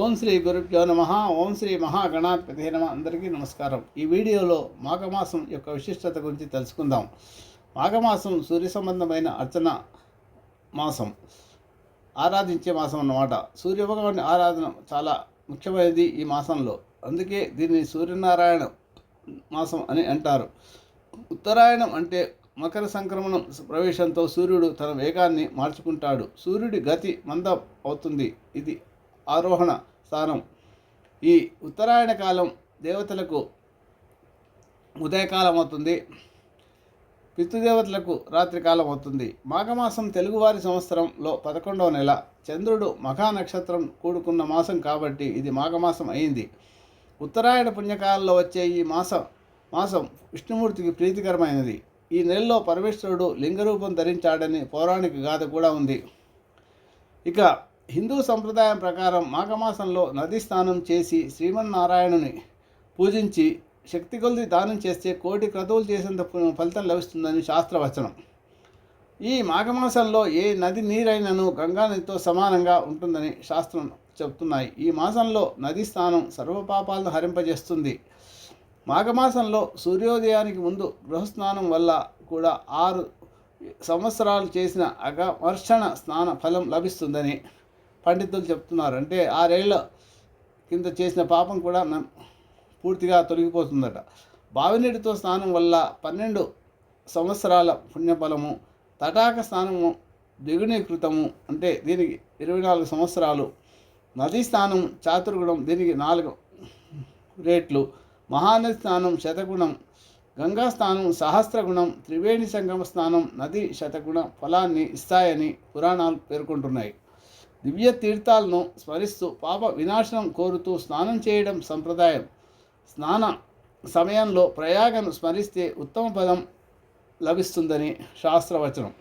ఓం శ్రీ గురుభ్యో నమ. ఓం శ్రీ మహాగణాధిపతి నమ. అందరికీ నమస్కారం. ఈ వీడియోలో మాఘమాసం యొక్క విశిష్టత గురించి తెలుసుకుందాం. మాఘమాసం సూర్య సంబంధమైన అర్చన మాసం. ఆరాధించే మాసం అన్నమాట. సూర్యభగవాని ఆరాధన చాలా ముఖ్యమైనది ఈ మాసంలో. అందుకే దీన్ని సూర్యనారాయణ మాసం అని అంటారు. ఉత్తరాయణం అంటే మకర సంక్రమణం ప్రవేశంతో సూర్యుడు తన వేగాన్ని మార్చుకుంటాడు. సూర్యుడి గతి మంద అవుతుంది. ఇది ఆరోహణ స్థానం ఈ ఉత్తరాయణ కాలం దేవతలకు ఉదయకాలం అవుతుంది. పితృదేవతలకు రాత్రికాలం అవుతుంది. మాఘమాసం తెలుగువారి సంవత్సరంలో పదకొండవ నెల. చంద్రుడు మఖా నక్షత్రం కూడుకున్న మాసం కాబట్టి ఇది మాఘమాసం అయింది. ఉత్తరాయణ పుణ్యకాలంలో వచ్చే ఈ మాసం మాసం విష్ణుమూర్తికి ప్రీతికరమైనది. ఈ నెలలో పరమేశ్వరుడు లింగరూపం ధరించాడని పౌరాణిక గాథ కూడా ఉంది. ఇక హిందూ సంప్రదాయం ప్రకారం మాఘమాసంలో నది స్నానం చేసి శ్రీమన్నారాయణుని పూజించి శక్తి కొలది దానం చేస్తే కోటి క్రతువులు చేసేంత ఫలితం లభిస్తుందని శాస్త్రవచనం. ఈ మాఘమాసంలో ఏ నది నీరైనను గంగా నదితో సమానంగా ఉంటుందని శాస్త్రం చెప్తున్నాయి ఈ మాసంలో నది స్నానం సర్వపాపాలను హరింపజేస్తుంది. మాఘమాసంలో సూర్యోదయానికి ముందు గృహస్నానం వల్ల కూడా ఆరు సంవత్సరాలు చేసిన అగమర్షణ స్నాన ఫలం లభిస్తుందని పండితులు చెప్తున్నారు అంటే ఆరేళ్ళ కింద చేసిన పాపం కూడా పూర్తిగా తొలగిపోతుందట. బావినీటితో స్నానం వల్ల పన్నెండు సంవత్సరాల పుణ్యఫలము తటాక స్నానము ద్విగుణీకృతము అంటే దీనికి ఇరవై నాలుగు సంవత్సరాలు. నదీ స్నానం చాతుర్గుణం దీనికి నాలుగు రేట్లు. మహానది స్నానం శతగుణం గంగా స్నానం సహస్రగుణం త్రివేణి సంగమ స్నానం నది శతగుణ ఫలాన్ని ఇస్తాయని పురాణాలు పేర్కొంటున్నాయి. దివ్య తీర్థాలను స్మరిస్తూ పాప వినాశనం కోరుతూ స్నానం చేయడం సంప్రదాయం. స్నాన సమయంలో ప్రయాగను స్మరిస్తే ఉత్తమ పదం లభిస్తుందని శాస్త్రవచనం.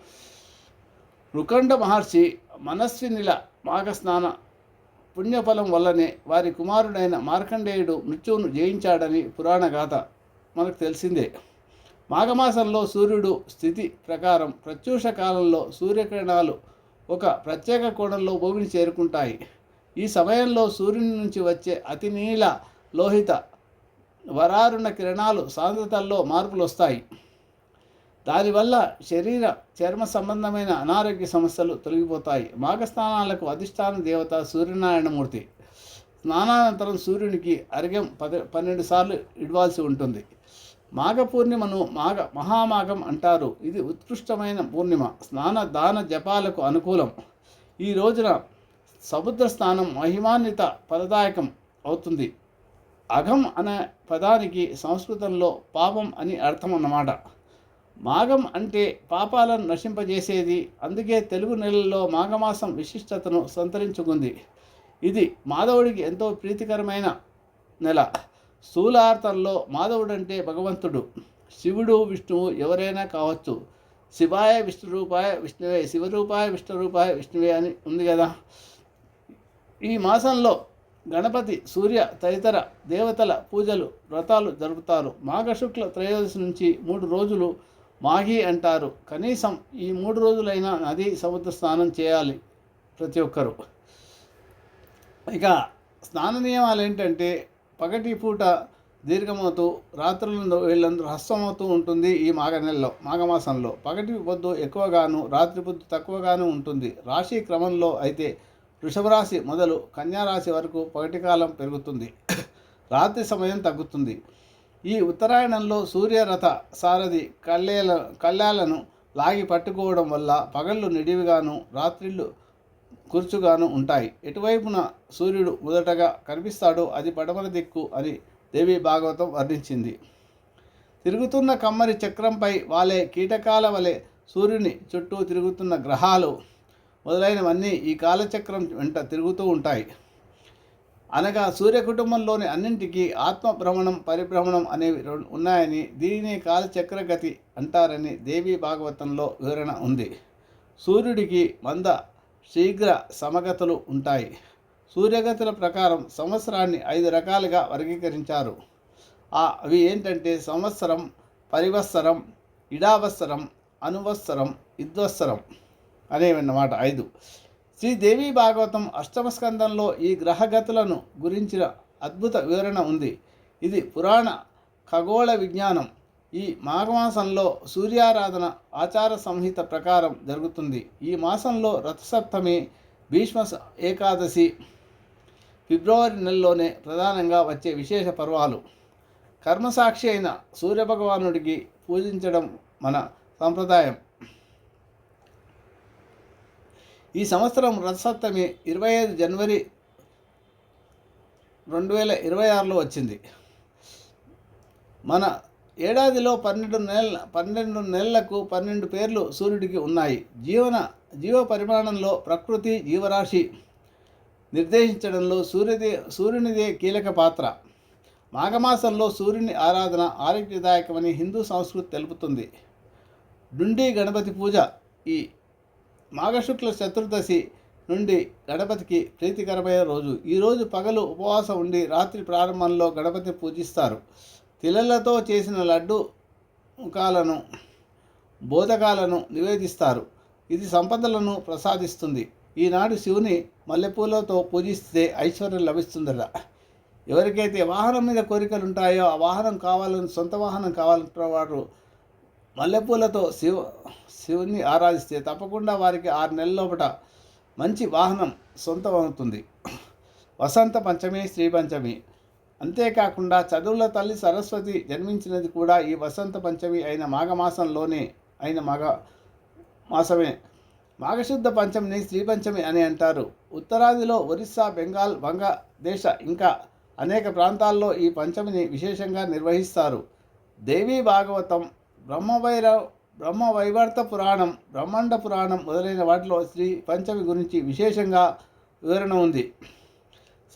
రుకండ మహర్షి మనస్వినిల మాఘస్నాన పుణ్యఫలం వల్లనే వారి కుమారుడైన మార్కండేయుడు మృత్యువును జయించాడని పురాణ గాథ మనకు తెలిసిందే. మాఘమాసంలో సూర్యుడు స్థితి ప్రకారం ప్రత్యూష కాలంలో సూర్యకిరణాలు ఒక ప్రత్యేక కోణంలో భూమిని చేరుకుంటాయి. ఈ సమయంలో సూర్యుని నుంచి వచ్చే అతి నీల లోహిత వరారుణ కిరణాలు సాంద్రతల్లో మార్పులు వస్తాయి దానివల్ల శరీర చర్మ సంబంధమైన అనారోగ్య సమస్యలు తొలగిపోతాయి. మాఘస్థానాలకు అధిష్టాన దేవత సూర్యనారాయణమూర్తి. స్నానానంతరం సూర్యునికి అర్ఘ్యం పద పన్నెండు సార్లు ఇవ్వాల్సి ఉంటుంది. మాఘ పూర్ణిమను మాఘ మహామాఘం అంటారు. ఇది ఉత్కృష్టమైన పూర్ణిమ. స్నాన దాన జపాలకు అనుకూలం. ఈ రోజున సముద్ర స్నానం మహిమాన్విత ఫలదాయకం అవుతుంది. అఘం అనే పదానికి సంస్కృతంలో పాపం అని అర్థం అన్నమాట మాఘం అంటే పాపాలను నశింపజేసేది. అందుకే తెలుగు నెలల్లో మాఘమాసం విశిష్టతను సంతరించుకుంది. ఇది మాధవుడికి ఎంతో ప్రీతికరమైన నెల. స్థూలార్థంలో మాధవుడు అంటే భగవంతుడు. శివుడు విష్ణువు ఎవరైనా కావచ్చు. శివాయ విష్ణు రూపాయ విష్ణువే. శివరూపాయ విష్ణు రూపాయ విష్ణువే అని ఉంది కదా. ఈ మాసంలో గణపతి సూర్య తదితర దేవతల పూజలు వ్రతాలు జరుపుతారు. మాఘశుక్ల త్రయోదశి నుంచి మూడు రోజులు మాఘి అంటారు. కనీసం ఈ మూడు రోజులైనా నది సముద్ర స్నానం చేయాలి ప్రతి ఒక్కరూ. ఇక స్నాన నియమాలు ఏంటంటే పగటి పూట దీర్ఘమవుతూ రాత్రులందు వీళ్ళందరూ హస్తమవుతూ ఉంటుంది ఈ మాఘ నెలలో మాఘమాసంలో. పగటి పొద్దు ఎక్కువగాను రాత్రి పొద్దు తక్కువగాను ఉంటుంది. రాశి క్రమంలో అయితే వృషభరాశి మొదలు కన్యారాశి వరకు పగటి కాలం పెరుగుతుంది. రాత్రి సమయం తగ్గుతుంది. ఈ ఉత్తరాయణంలో సూర్యరథ సారథి కళ్ళేల కళ్యాలను లాగి పట్టుకోవడం వల్ల పగళ్ళు నిడివిగాను రాత్రిళ్ళు కూర్చుగాను ఉంటాయి. ఎటువైపున సూర్యుడు మొదటగా కనిపిస్తాడో అది పడమర దిక్కు అని దేవి భాగవతం వర్ణించింది. తిరుగుతున్న కమ్మరి చక్రంపై వాలే కీటకాల వలె సూర్యుని చుట్టూ తిరుగుతున్న గ్రహాలు మొదలైనవన్నీ ఈ కాలచక్రం వెంట తిరుగుతూ ఉంటాయి. అనగా సూర్య కుటుంబంలోని అన్నింటికీ ఆత్మ భ్రమణం పరిభ్రమణం అనేవి రెండు ఉన్నాయని దీనిని కాలచక్రగతి అంటారని దేవి భాగవతంలో వివరణ ఉంది. సూర్యుడికి వంద శీఘ్ర సమగతులు ఉంటాయి. సూర్యగతుల ప్రకారం సంవత్సరాన్ని ఐదు రకాలుగా వర్గీకరించారు. అవి ఏంటంటే సంవత్సరం పరివత్సరం ఇడావత్సరం అనువత్సరం ఇద్వత్సరం అనేవన్నమాట ఐదు. శ్రీదేవి భాగవతం అష్టమ స్కందంలో ఈ గ్రహగతులను గురించిన అద్భుత వివరణ ఉంది. ఇది పురాణ ఖగోళ విజ్ఞానం. ఈ మాఘమాసంలో సూర్యారాధన ఆచార సంహిత ప్రకారం జరుగుతుంది. ఈ మాసంలో రథసప్తమి భీష్మ ఏకాదశి ఫిబ్రవరి నెలలోనే ప్రధానంగా వచ్చే విశేష పర్వాలు. కర్మసాక్షి అయిన సూర్యభగవానుడికి పూజించడం మన సంప్రదాయం. ఈ సంవత్సరం రథసప్తమి ఇరవై ఐదు జనవరి రెండు వేల ఇరవై ఆరులో వచ్చింది. మన ఏడాదిలో పన్నెండు నెలల పన్నెండు నెలలకు పన్నెండు పేర్లు సూర్యుడికి ఉన్నాయి. జీవన జీవ పరిమాణంలో ప్రకృతి జీవరాశి నిర్దేశించడంలో సూర్యదే సూర్యునిదే కీలక పాత్ర. మాఘమాసంలో సూర్యుని ఆరాధన ఆరోగ్యదాయకమని హిందూ సంస్కృతి తెలుపుతుంది. డుండి గణపతి పూజ ఈ మాఘశుక్ల చతుర్దశి నుండి గణపతికి ప్రీతికరమైన రోజు. ఈరోజు పగలు ఉపవాసం ఉండి రాత్రి ప్రారంభంలో గణపతిని పూజిస్తారు. తిలలతో చేసిన లడ్డు కాలను బోధకాలను నివేదిస్తారు. ఇది సంపదలను ప్రసాదిస్తుంది. ఈనాడు శివుని మల్లెపూలతో పూజిస్తే ఐశ్వర్యం లభిస్తుందట. ఎవరికైతే వాహనం మీద కోరికలు ఉంటాయో ఆ వాహనం కావాలని సొంత వాహనం కావాలంటున్న వారు మల్లెపూలతో శివ శివుని ఆరాధిస్తే తప్పకుండా వారికి ఆరు నెలల లోపల మంచి వాహనం సొంతం అవుతుంది వసంత పంచమి శ్రీ పంచమి అంతేకాకుండా చదువుల తల్లి సరస్వతి జన్మించినది కూడా ఈ వసంత పంచమి అయిన మాఘమాసంలోనే అయిన మాఘ మాసమే. మాఘశుద్ధ పంచమిని శ్రీ పంచమి అని అంటారు. ఉత్తరాదిలో ఒరిస్సా బెంగాల్ బంగ్లాదేశ ఇంకా అనేక ప్రాంతాల్లో ఈ పంచమిని విశేషంగా నిర్వహిస్తారు. దేవీ భాగవతం బ్రహ్మవైర బ్రహ్మవైవర్త పురాణం బ్రహ్మాండ పురాణం మొదలైన వాటిలో శ్రీ పంచమి గురించి విశేషంగా వివరణ ఉంది.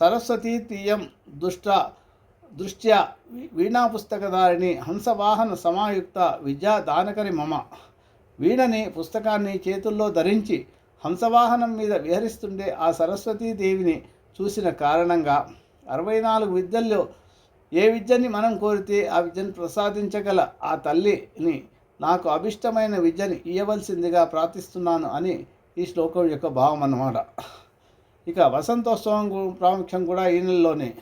సరస్వతీ తీయం దుష్ట దృష్ట్యా వీ- వీణా పుస్తకధారిణి హంసవాహన సమాయుక్త విద్యా దానకరి మమ. వీణని పుస్తకాన్ని చేతుల్లో ధరించి హంసవాహనం మీద విహరిస్తుండే ఆ సరస్వతీదేవిని చూసిన కారణంగా అరవై నాలుగు విద్యల్లో ఏ విద్యని మనం కోరితే ఆ విద్యను ప్రసాదించగల ఆ తల్లిని నాకు అభిష్టమైన విద్యని ఇయ్యవలసిందిగా ప్రార్థిస్తున్నాను అని ఈ శ్లోకం యొక్క భావం అన్నమాట ఇక వసంతోత్సవం ప్రాముఖ్యం కూడా ఈ నెలలోనే.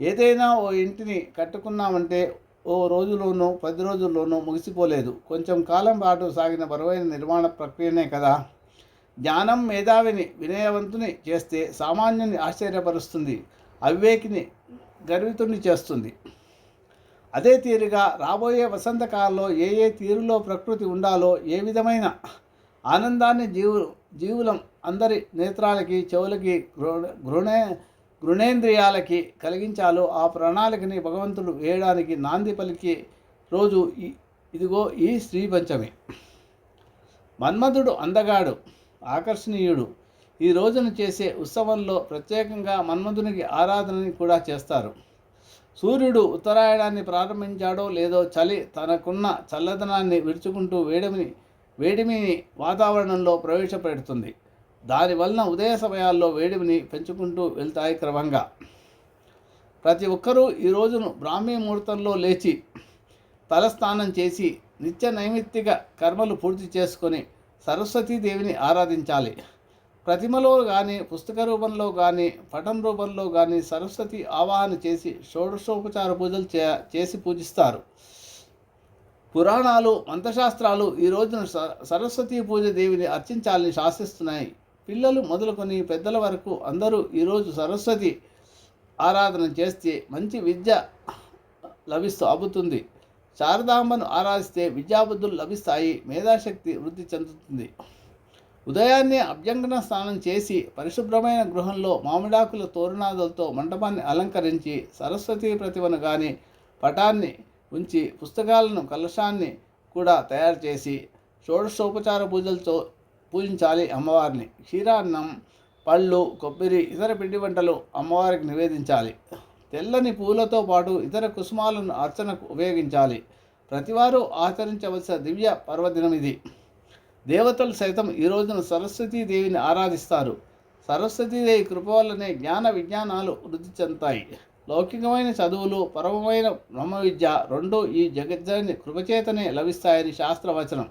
ఏదైనా ఓ ఇంటిని కట్టుకున్నామంటే ఓ రోజులోనూ పది రోజుల్లోనూ ముగిసిపోలేదు. కొంచెం కాలం పాటు సాగిన బరువైన నిర్మాణ ప్రక్రియనే కదా. జ్ఞానం మేధావిని వినయవంతుని చేస్తే సామాన్యుని ఆశ్చర్యపరుస్తుంది. అవివేకిని గర్వితుని చేస్తుంది. అదే తీరుగా రాబోయే వసంతకాలంలో ఏ ఏ తీరులో ప్రకృతి ఉండాలో ఏ విధమైన ఆనందాన్ని జీవు జీవులం అందరి నేత్రాలకి చెవులకి గృణే గృణేంద్రియాలకి కలిగించాలో ఆ ప్రణాళికని భగవంతుడు వేయడానికి నాంది పలికి రోజు ఇదిగో ఈ శ్రీ పంచమి. మన్మధుడు అందగాడు ఆకర్షణీయుడు. ఈ రోజున చేసే ఉత్సవంలో ప్రత్యేకంగా మన్మధునికి ఆరాధనని కూడా చేస్తారు. సూర్యుడు ఉత్తరాయణాన్ని ప్రారంభించాడో లేదో చలి తనకున్న చల్లదనాన్ని విడుచుకుంటూ వేడమిని వేడిమిని వాతావరణంలో ప్రవేశపెడుతుంది. దానివలన ఉదయ సమయాల్లో వేడిమిని పెంచుకుంటూ వెళ్తాయి క్రమంగా. ప్రతి ఒక్కరూ ఈ రోజును బ్రాహ్మీ ముహూర్తంలో లేచి తలస్నానం చేసి నిత్య నైమిత్తిక కర్మలు పూర్తి చేసుకొని సరస్వతీదేవిని ఆరాధించాలి. ప్రతిమలో కానీ పుస్తక రూపంలో కానీ పటం రూపంలో కానీ సరస్వతి ఆవాహన చేసి షోడశోపచార పూజలు చే చేసి పూజిస్తారు. పురాణాలు మంత్రశాస్త్రాలు ఈ రోజున స- సరస్వతీ పూజ దేవిని అర్చించాలని శాసిస్తున్నాయి. పిల్లలు మొదలుకొని పెద్దల వరకు అందరూ ఈరోజు సరస్వతి ఆరాధన చేస్తే మంచి విద్య లభిస్తూ అబ్బుతుంది శారదాంబను ఆరాధిస్తే విద్యాబుద్ధులు లభిస్తాయి మేధాశక్తి వృద్ధి చెందుతుంది. ఉదయాన్నే అభ్యంగన స్నానం చేసి పరిశుభ్రమైన గృహంలో మామిడాకుల తోరణాదులతో మంటపాన్ని అలంకరించి సరస్వతీ ప్రతిమను కానీ పటాన్ని ఉంచి పుస్తకాలను కలశాన్ని కూడా తయారు చేసి షోడశోపచార పూజలతో పూజించాలి అమ్మవారిని. క్షీరాన్నం పళ్ళు కొబ్బరి ఇతర పిండి వంటలు అమ్మవారికి నివేదించాలి. తెల్లని పూలతో పాటు ఇతర కుసుమాలను అర్చనకు ఉపయోగించాలి. ప్రతివారు ఆచరించవలసిన దివ్య పర్వదినం ఇది. దేవతలు సైతం ఈ రోజున సరస్వతీదేవిని ఆరాధిస్తారు. సరస్వతీదేవి కృప వల్లనే జ్ఞాన విజ్ఞానాలు వృద్ధి చెందుతాయి. లౌకికమైన చదువులు పరమమైన బ్రహ్మ విద్య రెండూ ఈ జగజ్జని కృపచేతనే లభిస్తాయని శాస్త్రవచనం.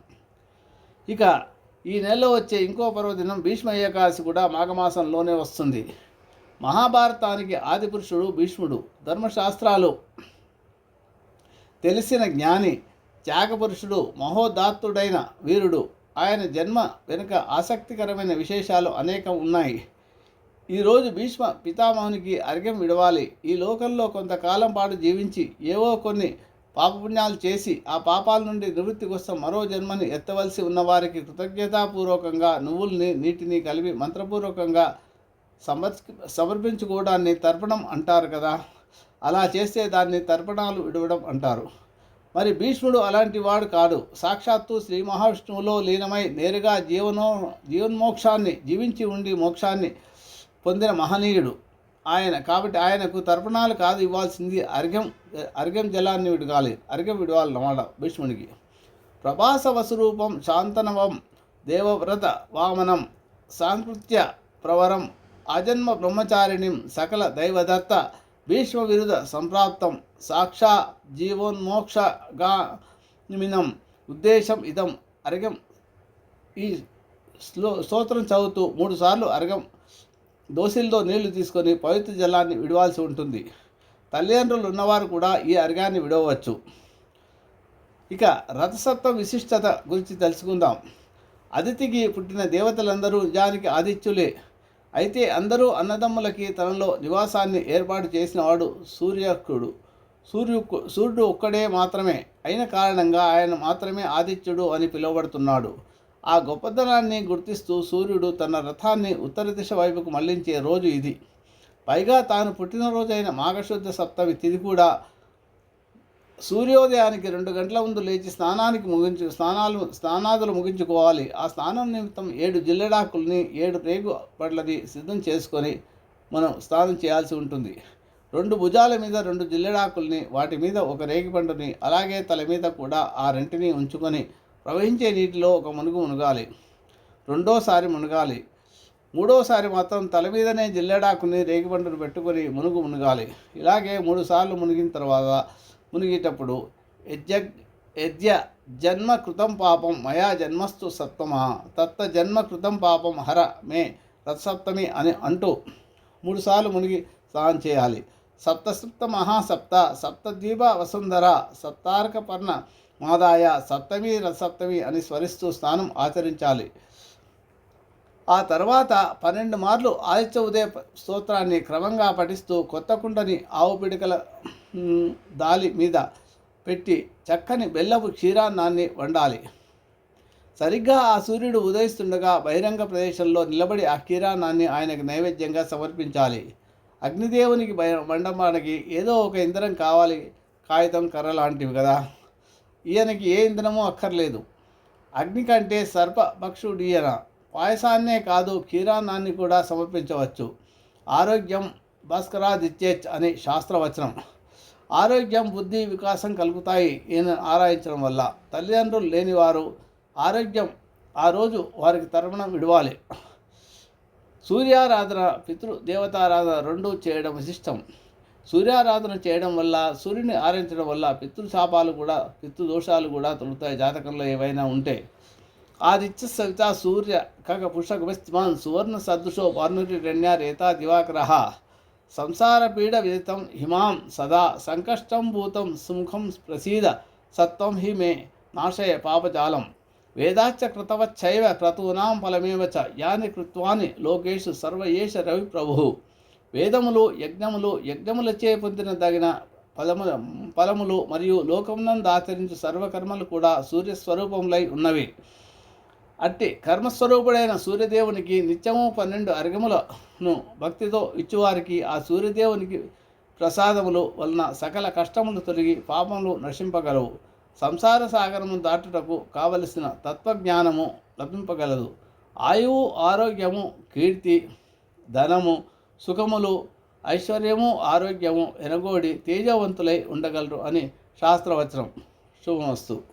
ఇక ఈ నెలలో వచ్చే ఇంకో పర్వదినం భీష్మ ఏకాదశి కూడా మాఘమాసంలోనే వస్తుంది. మహాభారతానికి ఆదిపురుషుడు భీష్ముడు ధర్మశాస్త్రాలు తెలిసిన జ్ఞాని త్యాగపురుషుడు మహోదాత్తుడైన వీరుడు. ఆయన జన్మ వెనుక ఆసక్తికరమైన విశేషాలు అనేకం ఉన్నాయి. ఈరోజు భీష్మ పితామహునికి అర్ఘ్యం విడవాలి. ఈ లోకంలో కొంతకాలం పాటు జీవించి ఏవో కొన్ని పాపపుణ్యాలు చేసి ఆ పాపాల నుండి నివృత్తి కోసం మరో జన్మని ఎత్తవలసి ఉన్నవారికి కృతజ్ఞతాపూర్వకంగా నువ్వుల్ని నీటిని కలిపి మంత్రపూర్వకంగా సమర్ సమర్పించుకోవడాన్ని తర్పణం అంటారు కదా. అలా చేస్తే దాన్ని తర్పణాలు విడవడం అంటారు. మరి భీష్ముడు అలాంటి వాడు కాడు. సాక్షాత్తు శ్రీ మహావిష్ణువులో లీనమై నేరుగా జీవనో జీవన్మోక్షాన్ని జీవించి ఉండి మోక్షాన్ని పొందిన మహనీయుడు. ఆయన కాబట్టి ఆయనకు తర్పణాలు కాదు ఇవ్వాల్సింది అర్ఘ్యం అర్ఘ్యం జలాన్ని విడగాలి అర్ఘ్యం విడవాలన్నమాట భీష్ముడికి ప్రభాసవ స్వరూపం శాంతనవం దేవవ్రత వామనం సాంస్కృత్య ప్రవరం అజన్మ బ్రహ్మచారిణిం సకల దైవదత్త భీష్మ విరుద్ధ సంప్రాప్తం సాక్షా జీవోన్మోక్షగామినం ఉద్దేశం ఇదం. అర్ఘం ఈ స్లో స్తోత్రం చదువుతూ మూడుసార్లు అర్ఘం దోసిల్లో నీళ్ళు తీసుకొని పవిత్ర జలాన్ని విడవాల్సి ఉంటుంది. తల్లిదండ్రులు ఉన్నవారు కూడా ఈ అర్ఘాన్ని విడవచ్చు ఇక రథసత్వ విశిష్టత గురించి తెలుసుకుందాం. అతిథికి పుట్టిన దేవతలందరూ నిజానికి ఆదిత్యులే. అయితే అందరూ అన్నదమ్ములకి తనలో నివాసాన్ని ఏర్పాటు చేసినవాడు సూర్యకుడు. సూర్యు సూర్యుడు ఒక్కడే మాత్రమే. అయిన కారణంగా ఆయన మాత్రమే ఆదిత్యుడు అని పిలువబడుతున్నాడు. ఆ గొప్పతనాన్ని గుర్తిస్తూ సూర్యుడు తన రథాన్ని ఉత్తర దిశ వైపుకు మళ్ళించే రోజు ఇది. పైగా తాను పుట్టినరోజైన మాఘశుద్ధ సప్తమి తిది కూడా సూర్యోదయానికి రెండు గంటల ముందు లేచి స్నానానికి ముగించు స్నానాలు స్నానాదులు ముగించుకోవాలి. ఆ స్నానం నిమిత్తం ఏడు జిల్లెడాకుల్ని ఏడు రేగు పడ్లని సిద్ధం చేసుకొని మనం స్నానం చేయాల్సి ఉంటుంది. రెండు భుజాల మీద రెండు జిల్లెడాకుల్ని వాటి మీద ఒక రేగిపండుని అలాగే తల మీద కూడా ఆ రెంటిని ఉంచుకొని ప్రవహించే నీటిలో ఒక మునుగు మునగాలి. రెండోసారి మునగాలి. మూడోసారి మాత్రం తల మీదనే జిల్లెడాకుని రేగిపండును పెట్టుకొని మునుగు మునగాలి. ఇలాగే మూడు సార్లు మునిగిన తర్వాత మునిగేటప్పుడు యజ్ఞ యజ్ఞ జన్మ కృతం పాపం మయా జన్మస్తు సప్తమ తత్త జన్మ కృతం పాపం హర మే రథసప్తమి అని అంటూ మూడుసార్లు మునిగి స్నానం చేయాలి. సప్తసప్త మహాసప్త సప్తద్వీప వసుంధర సప్తార్క పర్ణ మాదాయ సప్తమి రసప్తమి అని స్మరిస్తూ స్నానం ఆచరించాలి. ఆ తర్వాత పన్నెండు మార్లు ఆదిత్య ఉదయ స్తోత్రాన్ని క్రమంగా పఠిస్తూ కొత్త కుండని ఆవు పిడికల దాలి మీద పెట్టి చక్కని బెల్లపు క్షీరాన్నాన్ని వండాలి. సరిగ్గా ఆ సూర్యుడు ఉదయిస్తుండగా బహిరంగ ప్రదేశంలో నిలబడి ఆ క్షీరాన్నాన్ని ఆయనకు నైవేద్యంగా సమర్పించాలి. అగ్నిదేవునికి బయ మండపానికి ఏదో ఒక ఇంధనం కావాలి కాగితం కర్ర లాంటివి కదా. ఈయనకి ఏ ఇంధనమూ అక్కర్లేదు. అగ్ని కంటే సర్పభక్షుడు ఈయన పాయసాన్నే కాదు క్షీరాన్నాన్ని కూడా సమర్పించవచ్చు. ఆరోగ్యం భాస్కరాదిత్యచ్ అనే శాస్త్రవచనం. ఆరోగ్యం బుద్ధి వికాసం కలుగుతాయి ఈయన ఆరాయించడం వల్ల. తల్లిదండ్రులు లేనివారు ఆరోగ్యం ఆ రోజు వారికి తరమణం విడవాలి. సూర్యారాధన పితృ దేవతారాధన రెండూ చేయడం విశిష్టం. సూర్యారాధన చేయడం వల్ల సూర్యుని ఆరాధించడం వల్ల పితృశాపాలు కూడా పితృదోషాలు కూడా తొలుతాయి జాతకంలో ఏవైనా ఉంటే. ఆదిత్య సవిత సూర్య కగ పుషగమస్తిమాన్ సువర్ణ సదృశో వార్ణురి రణ్య రేతా దివాకర. సంసార పీడ విదితం హిమాం సదా సంకష్టం భూతం సుముఖం ప్రసీద సత్వం హి మే నాశయ పాపజాలం. వేదాచ్చ కృతవచ్చైవ క్రతూనాం ఫలమేవ చ యాని కృత్వాని లోకేషు సర్వయేష రవి ప్రభు వేదములు యజ్ఞములు యజ్ఞములచే పొందిన తగిన ఫలముల ఫలములు మరియు లోకమునందు ఆచరించు సర్వకర్మలు కూడా సూర్యస్వరూపములై ఉన్నవి. అట్టి కర్మస్వరూపుడైన సూర్యదేవునికి నిత్యము పన్నెండు అర్ఘములను భక్తితో ఇచ్చువారికి ఆ సూర్యదేవునికి ప్రసాదములు వలన సకల కష్టములు తొలగి పాపములు నశింపగలవు. సంసార సాగరము దాటుటకు కావలసిన తత్వజ్ఞానము లభింపగలదు. ఆయువు ఆరోగ్యము కీర్తి ధనము సుఖములు ఐశ్వర్యము ఆరోగ్యము ఎనగోడి తేజవంతులై ఉండగలరు అని శాస్త్రవచనం శుభమస్తు.